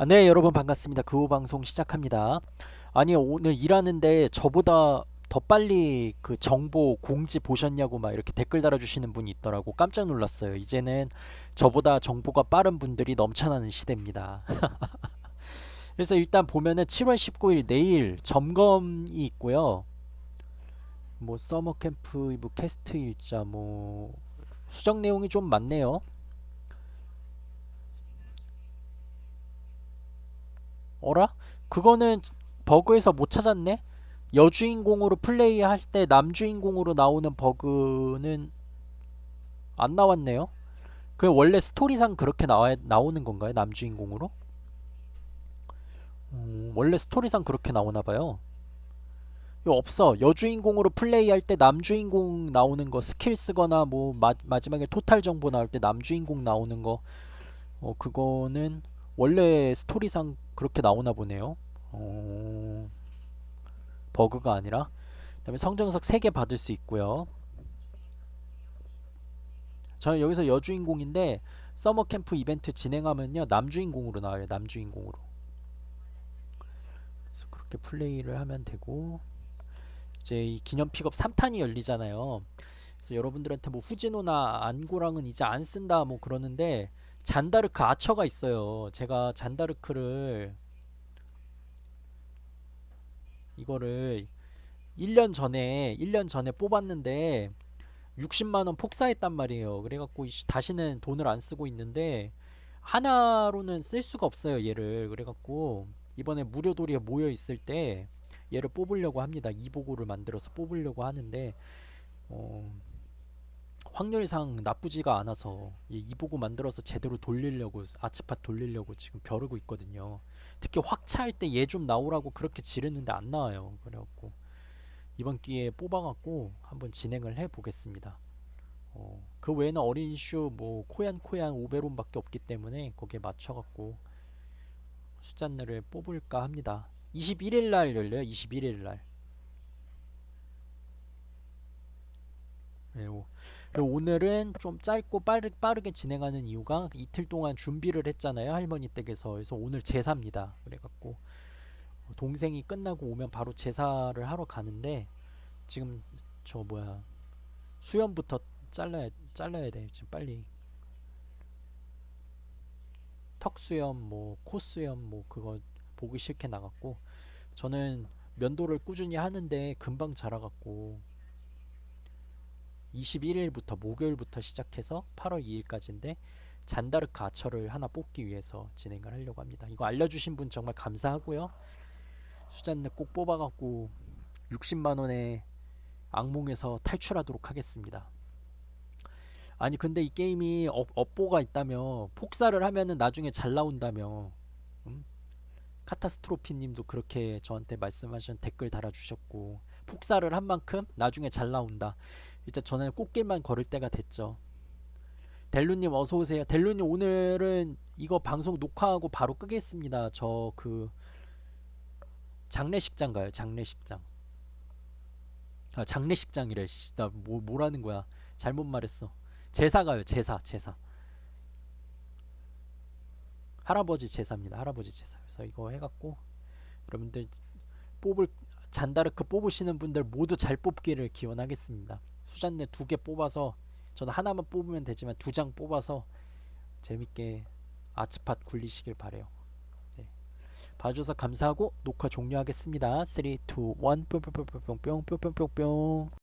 아, 네, 여러분 반갑습니다. 그호 방송 시작합니다. 아니, 오늘 일하는데 저보다 더 빨리 그 정보 공지 보셨냐고 막 이렇게 댓글 달아주시는 분이 있더라고. 깜짝 놀랐어요. 이제는 저보다 정보가 빠른 분들이 넘쳐나는 시대입니다. 그래서 일단 보면은 7월 19일 내일 점검이 있고요. 뭐 서머 캠프 뭐 캐스트 일자 뭐 수정 내용이 좀 많네요. 어라? 그거는 버그에서 못 찾았네? 여주인공으로 플레이할 때 남주인공으로 나오는 버그는 안 나왔네요. 그 원래 스토리상 그렇게 나와 나오는 건가요? 남주인공으로? 음, 원래 스토리상 그렇게 나오나 봐요. 이거 없어. 여주인공으로 플레이할 때 남주인공 나오는 거 스킬 쓰거나 뭐 마, 마지막에 토탈 정보 나올 때 남주인공 나오는 거 어, 그거는 원래 스토리상 그렇게 나오나 보네요. 어, 버그가 아니라. 그 다음에 성정석 3개 받을 수 있고요. 저는 여기서 여주인공인데 서머 캠프 이벤트 진행하면요 남주인공으로 나와요. 남주인공으로. 그래서 그렇게 플레이를 하면 되고 이제 이 기념 픽업 3탄이 열리잖아요. 그래서 여러분들한테 뭐 후진호나 안고랑은 이제 안 쓴다 뭐 그러는데 잔다르크 아처가 있어요. 제가 잔다르크를 이거를 1년 전에 1년 전에 뽑았는데 60만 원 폭사했단 말이에요. 그래갖고 다시는 돈을 안 쓰고 있는데 하나로는 쓸 수가 없어요. 얘를 그래갖고 이번에 무료돌이에 모여 있을 때 얘를 뽑으려고 합니다. 이보고를 만들어서 뽑으려고 하는데 어, 확률상 나쁘지가 않아서 이 이보고 만들어서 제대로 돌리려고 아츠팟 돌리려고 지금 벼르고 있거든요. 특히 확차할 때 얘 좀 나오라고 그렇게 지르는데 안 나와요. 그래갖고 이번 기회에 뽑아갖고 한번 진행을 해 보겠습니다. 어, 그 외에는 어린 이슈 뭐 코얀 코얀 오베론밖에 없기 때문에 거기에 맞춰갖고 수잔느를 뽑을까 합니다. 21일 날 열려요. 21일 날. 네, 오. 그리고 오늘은 좀 짧고 빠르, 빠르게 진행하는 이유가 이틀 동안 준비를 했잖아요. 할머니 댁에서. 그래서 오늘 제사입니다. 그래갖고 동생이 끝나고 오면 바로 제사를 하러 가는데 지금 저 뭐야 수염부터 잘라야 잘라야 돼. 지금 빨리 턱 수염 뭐 코 수염 뭐 그거 보기 싫게 나갔고 저는 면도를 꾸준히 하는데 금방 자라갖고 21일부터 목요일부터 시작해서 8월 2일까지인데 잔다르크 아처를 하나 뽑기 위해서 진행을 하려고 합니다. 이거 알려주신 분 정말 감사하고요. 수잔느 꼭 뽑아갖고 60만 원의 악몽에서 탈출하도록 하겠습니다. 아니 근데 이 게임이 업, 업보가 있다며 폭사를 하면은 나중에 잘 나온다며 음? 카타스트로피님도 그렇게 저한테 말씀하신 댓글 달아주셨고 폭사를 한 만큼 나중에 잘 나온다. 이제 저는 꽃길만 걸을 때가 됐죠. 델루님 어서 오세요. 델루님 오늘은 이거 방송 녹화하고 바로 끄겠습니다. 저 그 장례식장 가요. 장례식장. 아 장례식장이래. 씨, 나뭐 뭐라는 거야? 잘못 말했어. 제사 가요. 제사 제사. 할아버지 제사입니다. 할아버지 제사. 그래서 이거 해갖고 여러분들 뽑을 잔다르크 뽑으시는 분들 모두 잘 뽑기를 기원하겠습니다. 수잔네 두개 뽑아서 저는 하나만 뽑으면 되지만 두 장 뽑아서 재밌게 아츠팟 굴리시길 바래요. 네. 봐줘서 감사하고 녹화 종료하겠습니다. 3, 2, 1 뿅뿅뿅뿅뿅뿅뿅뿅뿅